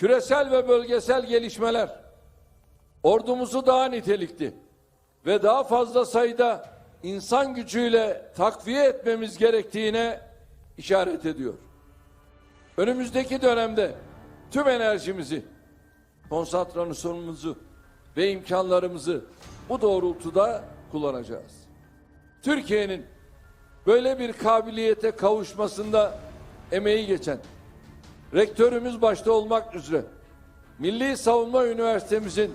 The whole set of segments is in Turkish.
Küresel ve bölgesel gelişmeler ordumuzu daha nitelikli ve daha fazla sayıda insan gücüyle takviye etmemiz gerektiğine işaret ediyor. Önümüzdeki dönemde tüm enerjimizi, konsantrasyonumuzu ve imkanlarımızı bu doğrultuda kullanacağız. Türkiye'nin böyle bir kabiliyete kavuşmasında emeği geçen rektörümüz başta olmak üzere Milli Savunma Üniversitemizin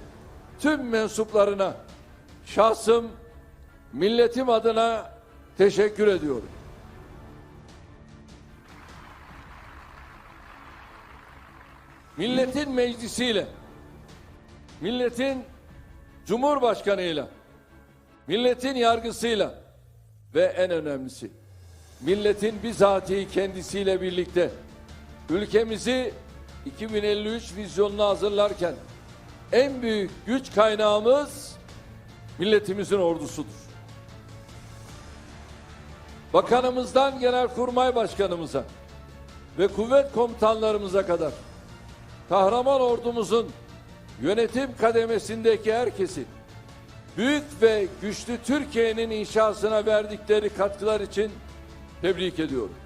tüm mensuplarına şahsım milletim adına teşekkür ediyorum. Milletin meclisiyle, milletin cumhurbaşkanıyla, milletin yargısıyla ve en önemlisi milletin bizatihi kendisiyle birlikte ülkemizi 2053 vizyonuna hazırlarken en büyük güç kaynağımız milletimizin ordusudur. Bakanımızdan Genelkurmay Başkanımıza ve kuvvet komutanlarımıza kadar kahraman ordumuzun yönetim kademesindeki herkesi büyük ve güçlü Türkiye'nin inşasına verdikleri katkılar için tebrik ediyorum.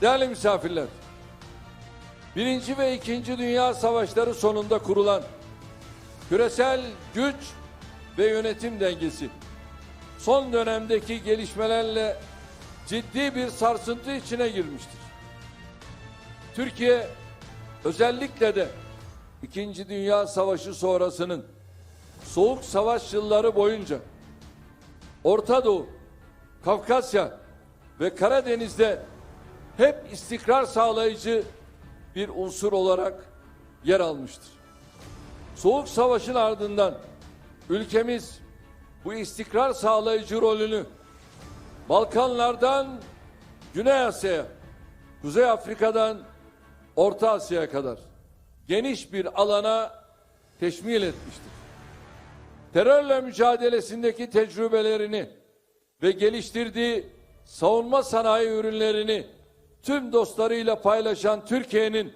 Değerli misafirler, Birinci ve İkinci Dünya Savaşları sonunda kurulan küresel güç ve yönetim dengesi son dönemdeki gelişmelerle ciddi bir sarsıntı içine girmiştir. Türkiye özellikle de İkinci Dünya Savaşı sonrasının Soğuk Savaş yılları boyunca Orta Doğu, Kafkasya ve Karadeniz'de hep istikrar sağlayıcı bir unsur olarak yer almıştır. Soğuk Savaş'ın ardından ülkemiz bu istikrar sağlayıcı rolünü Balkanlardan Güney Asya'ya, Kuzey Afrika'dan Orta Asya'ya kadar geniş bir alana teşmil etmiştir. Terörle mücadelesindeki tecrübelerini ve geliştirdiği savunma sanayi ürünlerini tüm dostlarıyla paylaşan Türkiye'nin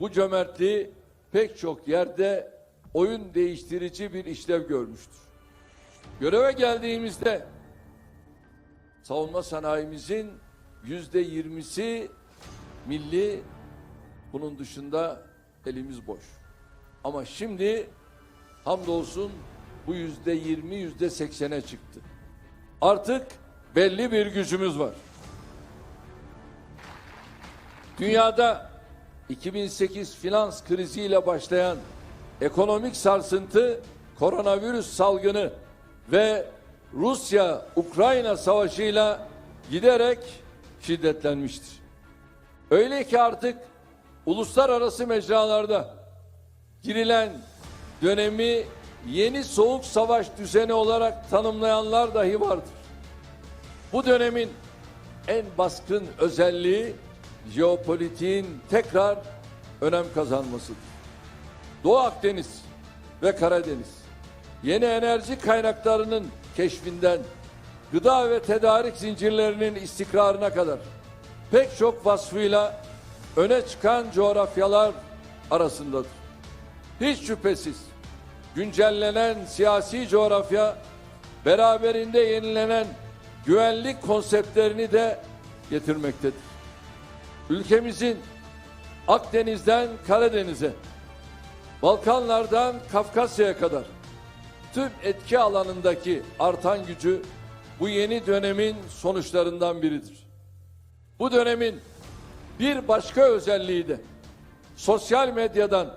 bu cömertliği pek çok yerde oyun değiştirici bir işlev görmüştür. Göreve geldiğimizde savunma sanayimizin yüzde yirmisi milli, bunun dışında elimiz boş. Ama şimdi hamdolsun bu yüzde yirmi, yüzde seksene çıktı. Artık belli bir gücümüz var. Dünyada 2008 finans kriziyle başlayan ekonomik sarsıntı, koronavirüs salgını ve Rusya-Ukrayna savaşıyla giderek şiddetlenmiştir. Öyle ki artık uluslararası mecralarda girilen dönemi yeni soğuk savaş düzeni olarak tanımlayanlar dahi vardır. Bu dönemin en baskın özelliği jeopolitiğin tekrar önem kazanmasıdır. Doğu Akdeniz ve Karadeniz yeni enerji kaynaklarının keşfinden gıda ve tedarik zincirlerinin istikrarına kadar pek çok vasfıyla öne çıkan coğrafyalar arasındadır. Hiç şüphesiz güncellenen siyasi coğrafya beraberinde yenilenen güvenlik konseptlerini de getirmektedir. Ülkemizin Akdeniz'den Karadeniz'e, Balkanlardan Kafkasya'ya kadar tüm etki alanındaki artan gücü bu yeni dönemin sonuçlarından biridir. Bu dönemin bir başka özelliği de sosyal medyadan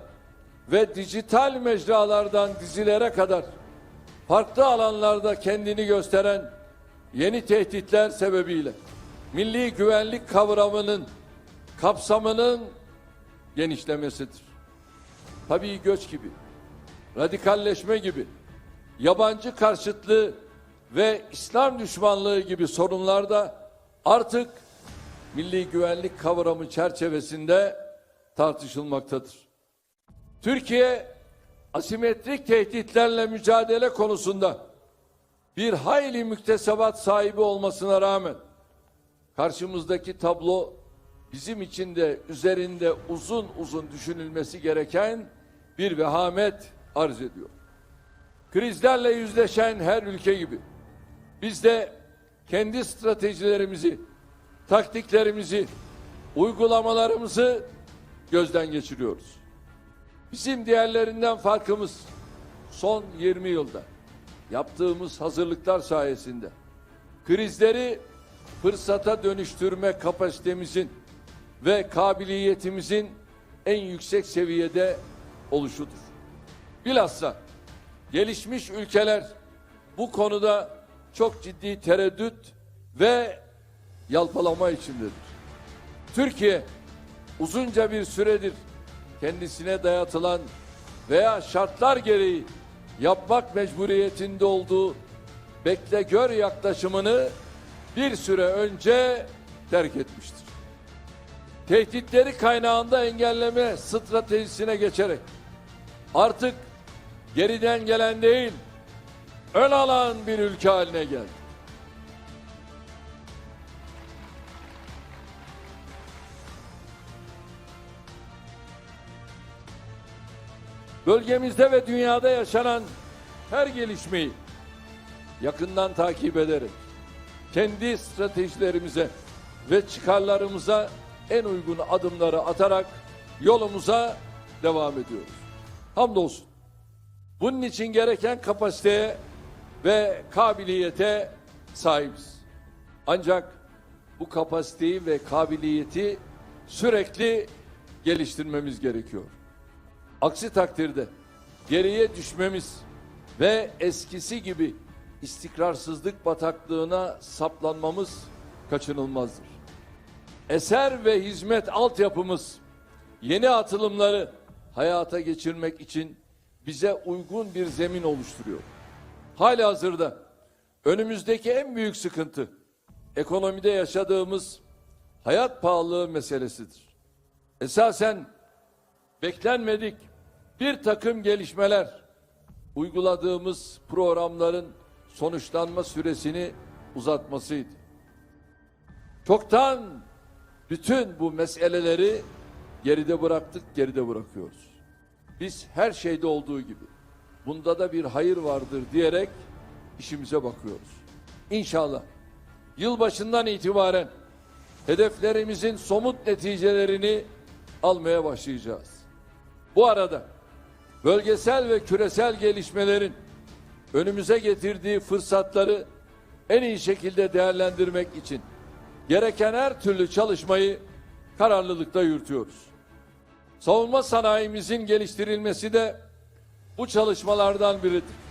ve dijital mecralardan dizilere kadar farklı alanlarda kendini gösteren yeni tehditler sebebiyle milli güvenlik kavramının kapsamının genişlemesidir. Tabii göç gibi, radikalleşme gibi, yabancı karşıtlığı ve İslam düşmanlığı gibi sorunlar da artık milli güvenlik kavramı çerçevesinde tartışılmaktadır. Türkiye asimetrik tehditlerle mücadele konusunda bir hayli müktesebat sahibi olmasına rağmen karşımızdaki tablo bizim için de üzerinde uzun uzun düşünülmesi gereken bir vehamet arz ediyor. Krizlerle yüzleşen her ülke gibi biz de kendi stratejilerimizi, taktiklerimizi, uygulamalarımızı gözden geçiriyoruz. Bizim diğerlerinden farkımız son 20 yılda yaptığımız hazırlıklar sayesinde krizleri fırsata dönüştürme kapasitemizin ve kabiliyetimizin en yüksek seviyede oluşudur. Bilhassa gelişmiş ülkeler bu konuda çok ciddi tereddüt ve yalpalama içindedir. Türkiye uzunca bir süredir kendisine dayatılan veya şartlar gereği yapmak mecburiyetinde olduğu bekle gör yaklaşımını bir süre önce terk etmiştir. Tehditleri kaynağında engelleme stratejisine geçerek artık geriden gelen değil ön alan bir ülke haline geldi. Bölgemizde ve dünyada yaşanan her gelişmeyi yakından takip ederek kendi stratejilerimize ve çıkarlarımıza en uygun adımları atarak yolumuza devam ediyoruz. Hamdolsun. Bunun için gereken kapasiteye ve kabiliyete sahibiz. Ancak bu kapasiteyi ve kabiliyeti sürekli geliştirmemiz gerekiyor. Aksi takdirde geriye düşmemiz ve eskisi gibi istikrarsızlık bataklığına saplanmamız kaçınılmazdır. Eser ve hizmet altyapımız yeni atılımları hayata geçirmek için bize uygun bir zemin oluşturuyor. Hali hazırda önümüzdeki en büyük sıkıntı ekonomide yaşadığımız hayat pahalılığı meselesidir. Esasen beklenmedik bir takım gelişmeler uyguladığımız programların sonuçlanma süresini uzatmasıydı. Çoktan bütün bu meseleleri geride bıraktık, geride bırakıyoruz. Biz her şeyde olduğu gibi bunda da bir hayır vardır diyerek işimize bakıyoruz. İnşallah yılbaşından itibaren hedeflerimizin somut neticelerini almaya başlayacağız. Bu arada bölgesel ve küresel gelişmelerin önümüze getirdiği fırsatları en iyi şekilde değerlendirmek için gereken her türlü çalışmayı kararlılıkta yürütüyoruz. Savunma sanayimizin geliştirilmesi de bu çalışmalardan biridir.